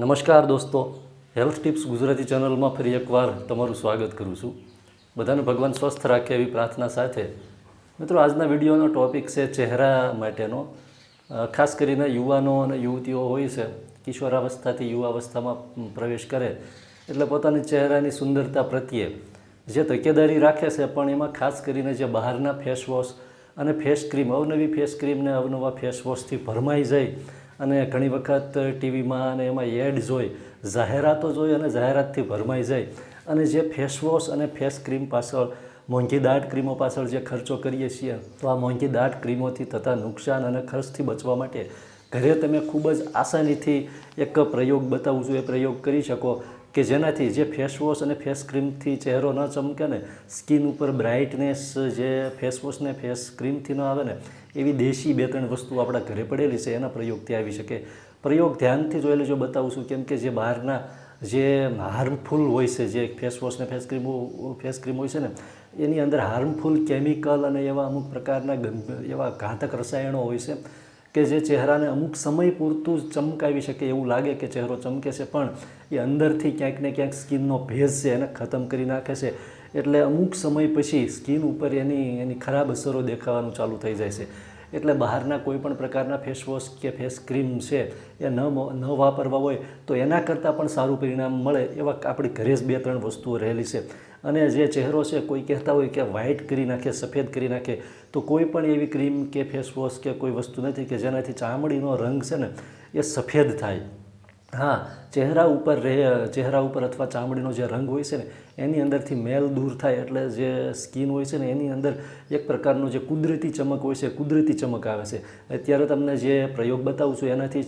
નમસ્કાર દોસ્તો. Health tips Gujarati ચેનલમાં ફરી એકવાર તમારું સ્વાગત કરું છું. બધાને ભગવાન સ્વસ્થ રાખે એવી પ્રાર્થના સાથે. મિત્રો, આજના વિડીયોનો ટોપિક છે ચહેરા માટેનો. ખાસ કરીને યુવાનો અને યુવતીઓ હોય છે, કિશોરાવસ્થાથી યુવાવસ્થામાં પ્રવેશ કરે, એટલે પોતાની ચહેરાની સુંદરતા પ્રત્યે જે તકેદારી રાખે છે, પણ એમાં ખાસ કરીને જે બહારના ફેસ વોશ અને ફેસ ક્રીમ અવનવી ફેસ ક્રીમને અવનવા ફેસ વોશથી ભરમાઈ જાય અને ઘણી વખત ટીવીમાં અને એમાં એડ્સ હોય જાહેરાતો જોઈ અને જાહેરાતથી ભરમાઈ જાય. અને જે ફેસવોશ અને ફેસ ક્રીમ પાછળ, મોંઘી દાટ ક્રીમો પાછળ જે ખર્ચો કરીએ છીએ, તો આ મોંઘી દાટ ક્રીમોથી થતા નુકસાન અને ખર્ચથી બચવા માટે ઘરે તમે ખૂબ જ આસાનીથી એક પ્રયોગ બતાવું છું એ પ્રયોગ કરી શકો. કે જેનાથી જે ફેસ વોશ અને ફેસ ક્રીમથી ચહેરો ન ચમકે ને સ્કિન ઉપર બ્રાઇટનેસ જે ફેસ ને ફેસ ક્રીમથી ન આવે ને, એવી દેશી બે ત્રણ વસ્તુ આપણા ઘરે પડેલી છે, એના પ્રયોગથી આવી શકે. પ્રયોગ ધ્યાનથી જોઈ લેજો બતાવું છું, કેમ કે જે બહારના જે હાર્મફુલ હોય છે, જે ફેસ ને ફેસ ક્રીમ ફેસ ક્રીમ હોય છે ને, એની અંદર હાર્મફુલ કેમિકલ અને એવા અમુક પ્રકારના એવા ઘાતક રસાયણો હોય છે કે જે ચહેરાને અમુક સમય પૂરતું જ ચમકાવી શકે એવું લાગે કે ચહેરો ચમકે છે, પણ એ અંદરથી ક્યાંક ને ક્યાંક સ્કિનનો ભેજ છે, એને ખતમ કરી નાખે છે. એટલે અમુક સમય પછી સ્કિન ઉપર એની એની ખરાબ અસરો દેખાવાનું ચાલુ થઈ જાય છે. એટલે બહારના કોઈ પણ પ્રકારના ફેસવોશ કે ફેસ ક્રીમ છે, એ ન ન વાપરવા હોય તો એના કરતાં પણ સારું પરિણામ મળે એવા આપણી ઘરે જ બે ત્રણ વસ્તુઓ રહેલી છે. અને જે ચહેરો છે, કોઈ કહેતા હોય કે વ્હાઇટ કરી નાખે, સફેદ કરી નાખે, તો કોઈ પણ એવી ક્રીમ કે ફેસવોશ કે કોઈ વસ્તુ નથી કે જેનાથી ચામડીનો રંગ છે ને એ સફેદ થાય. હા, ચહેરા ઉપર રહે, ચહેરા ઉપર અથવા ચામડીનો જે રંગ હોય છે ને, એની અંદરથી મેલ દૂર થાય એટલે જે સ્કિન હોય છે ને, એની અંદર એક પ્રકારનો જે કુદરતી ચમક હોય છે, કુદરતી ચમક આવે છે. અત્યારે તમને જે પ્રયોગ બતાવું છું, એનાથી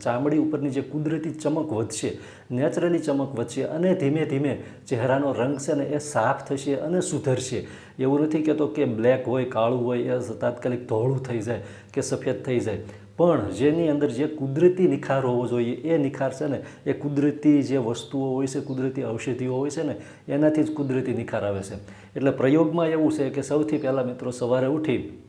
ચામડી ઉપરની જે કુદરતી ચમક વધશે, નેચરલી ચમક વધશે અને ધીમે ધીમે ચહેરાનો રંગ છે ને, એ સાફ થશે અને સુધરશે. એવું નથી કહેતો કે બ્લેક હોય, કાળું હોય, એ તાત્કાલિક ધોળું થઈ જાય કે સફેદ થઈ જાય. પણ જેની અંદર જે કુદરતી નિખાર હોવો જોઈએ, એ નિખાર છે ને, એ કુદરતી જે વસ્તુઓ હોય છે, કુદરતી ઔષધિઓ હોય છે ને, એનાથી જ કુદરતી નિખાર આવે છે. એટલે પ્રયોગમાં એવું છે કે સૌથી પહેલાં મિત્રો સવારે ઉઠી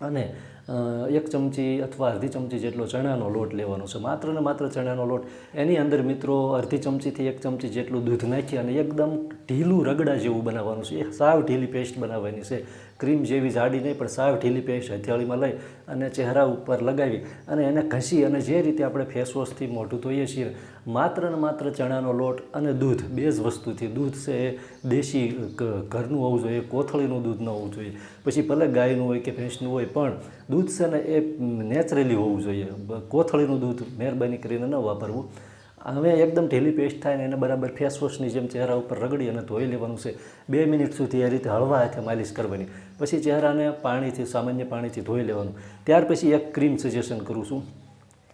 અને એક ચમચી અથવા અડધી ચમચી જેટલો ચણાનો લોટ લેવાનો છે. માત્ર ને માત્ર ચણાનો લોટ. એની અંદર મિત્રો અડધી ચમચીથી એક ચમચી જેટલું દૂધ નાખી અને એકદમ ઢીલું રગડા જેવું બનાવવાનું છે. એ સાવ ઢીલી પેસ્ટ બનાવવાની છે. ક્રીમ જેવી જાડી નહીં, પણ સાવ ઢીલી પેસ્ટ હથિયાળીમાં લઈ અને ચહેરા ઉપર લગાવી અને એને ઘસી અને જે રીતે આપણે ફેસ વોશથી મોઢું ધોઈએ છીએ, માત્ર ને માત્ર ચણાનો લોટ અને દૂધ, બે જ વસ્તુથી. દૂધ છે એ દેશી ઘરનું હોવું જોઈએ, કોથળીનું દૂધ ન હોવું જોઈએ. પછી ભલે ગાયનું હોય કે ભેંસનું હોય, પણ દૂધ છે ને એ નેચરલી હોવું જોઈએ. કોથળીનું દૂધ મહેરબાની કરીને ન વાપરવું. હવે એકદમ ઢીલી પેસ્ટ થાય ને એને બરાબર ફેસવોશની જેમ ચહેરા ઉપર રગડી અને ધોઈ લેવાનું છે. બે મિનિટ સુધી એ રીતે હળવા હાથે માલિશ કરવાની. પછી ચહેરાને પાણીથી, સામાન્ય પાણીથી ધોઈ લેવાનું. ત્યાર પછી એક ક્રીમ સજેશન કરું છું.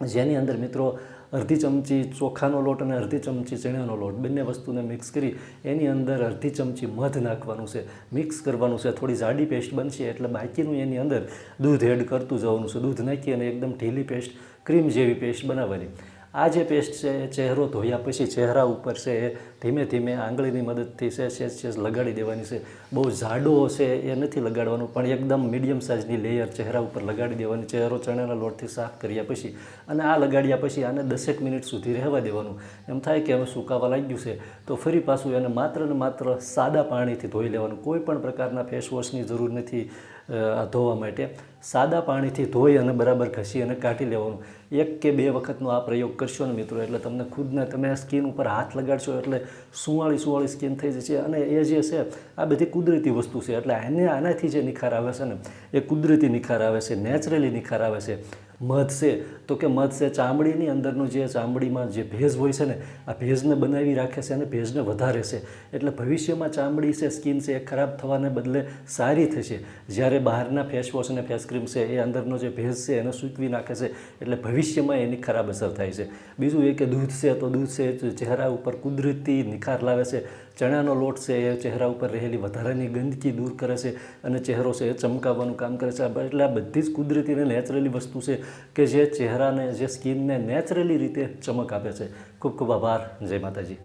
જેની અંદર મિત્રો અડધી ચમચી ચોખાનો લોટ અને અડધી ચમચી ચણાનો લોટ. બંને વસ્તુને મિક્સ કરી એની અંદર અડધી ચમચી મધ નાખવાનું છે. મિક્સ કરવાનું છે. થોડી જાડી પેસ્ટ બનશે એટલે બાકીનું એની અંદર દૂધ એડ કરતું જવાનું છે. દૂધ નાખી અને એકદમ ઢીલી પેસ્ટ ક્રીમ જેવી પેસ્ટ બનાવવાની. આ જે પેસ્ટ છે, એ ચહેરો ધોયા પછી ચહેરા ઉપર છે, એ ધીમે ધીમે આંગળીની મદદથી છે સેજ સેજ લગાડી દેવાની છે. બહુ જાડો છે, એ નથી લગાડવાનું, પણ એકદમ મીડિયમ સાઇઝની લેયર ચહેરા ઉપર લગાડી દેવાની, ચહેરો ચણાના લોટથી સાફ કર્યા પછી અને આ લગાડ્યા પછી આને દસેક મિનિટ સુધી રહેવા દેવાનું. એમ થાય કે હવે સુકાવા લાગ્યું છે, તો ફરી પાછું એને માત્ર ને માત્ર સાદા પાણીથી ધોઈ લેવાનું. કોઈ પણ પ્રકારના ફેસવોશની જરૂર નથી ધોવા માટે. સાદા પાણીથી ધોઈ અને બરાબર ઘસી અને કાઢી લેવાનું. એક કે બે વખતનો આ પ્રયોગ કરશો ને મિત્રો, એટલે તમને ખુદને તમે સ્કિન ઉપર હાથ લગાડશો એટલે સુવાળી સુવાળી સ્કિન થઈ જશે અને એ જે છે, આ બધી કુદરતી વસ્તુ છે. એટલે આને આનાથી જે નિખાર આવે છે ને, એ કુદરતી નિખાર આવે છે, નેચરલી નિખાર આવે છે. મધ છે, તો કે મધ છે, ચામડીની અંદરનું જે ચામડીમાં જે ભેજ હોય છે ને, આ ભેજને બનાવી રાખે છે અને ભેજને વધારે છે. એટલે ભવિષ્યમાં ચામડી છે, સ્કિન છે, એ ખરાબ થવાને બદલે સારી થશે. જ્યારે બહારના ફેસ વોશ અને ફેસ ક્રીમ છે, એ અંદરનો જે ભેજ છે એને સૂકવી નાખે છે, એટલે ભવિષ્યમાં એની ખરાબ અસર થાય છે. બીજું એ કે દૂધ છે, તો દૂધ છે ચહેરા ઉપર કુદરતી નિખાર લાવે છે. ચણાનો લોટ છે, એ ચહેરા ઉપર રહેલી વધારાની ગંદકી દૂર કરે છે અને ચહેરો છે, એ ચમકાવવાનું કામ કરે છે. એટલે આ બધી જ કુદરતી અને નેચરલી વસ્તુ છે કે જે ચહેરાને, જે સ્કિનને નેચરલી રીતે ચમક આપે છે. ખૂબ ખૂબ આભાર. જય માતાજી.